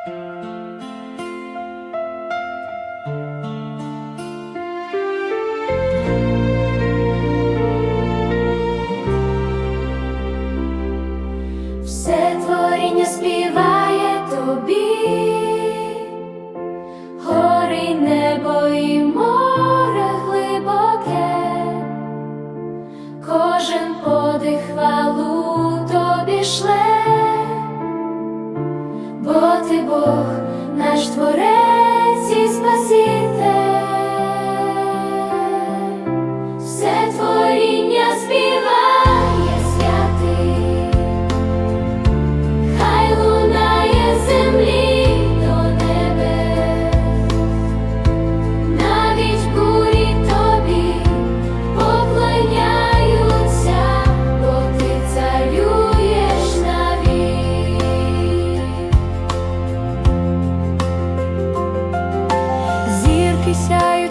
Все творіння співає тобі. бо ти Бог, наш творець і спаситель. захищають.